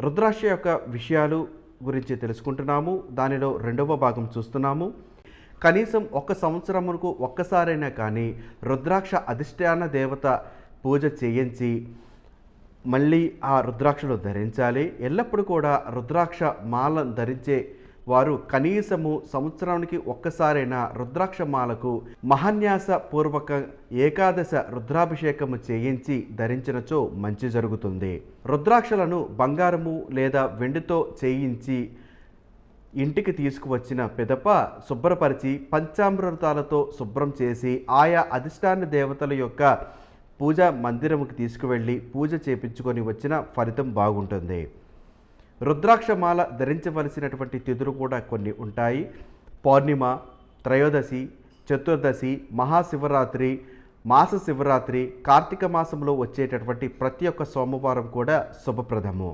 రుద్రాక్ష యొక్క విషయాలు గురించి తెలుసుకుంటున్నాము. దానిలో రెండవ భాగం చూస్తున్నాము. కనీసం ఒక సంవత్సరమునకు ఒక్కసారైనా కానీ రుద్రాక్ష అధిష్టాన దేవత పూజ చేయించి మళ్ళీ ఆ రుద్రాక్షలు ధరించాలి. ఎల్లప్పుడూ కూడా రుద్రాక్ష మాలను ధరించే వారు కనీసము సంవత్సరానికి ఒక్కసారైనా రుద్రాక్ష మాలకు మహాన్యాస పూర్వక ఏకాదశ రుద్రాభిషేకము చేయించి ధరించినచో మంచి జరుగుతుంది. రుద్రాక్షలను బంగారము లేదా వెండితో చేయించి ఇంటికి తీసుకువచ్చిన పిదప శుభ్రపరిచి పంచామృతాలతో శుభ్రం చేసి ఆయా అధిష్టాన దేవతల యొక్క పూజా మందిరముకి తీసుకువెళ్ళి పూజ చేపించుకొని వచ్చిన ఫలితం బాగుంటుంది. రుద్రాక్షమాల ధరించవలసినటువంటి తిథులు కూడా కొన్ని ఉంటాయి. పౌర్ణిమ త్రయోదశి చతుర్దశి మహాశివరాత్రి మాస శివరాత్రి కార్తీక మాసంలో వచ్చేటటువంటి ప్రతి ఒక్క సోమవారం కూడా శుభప్రదము.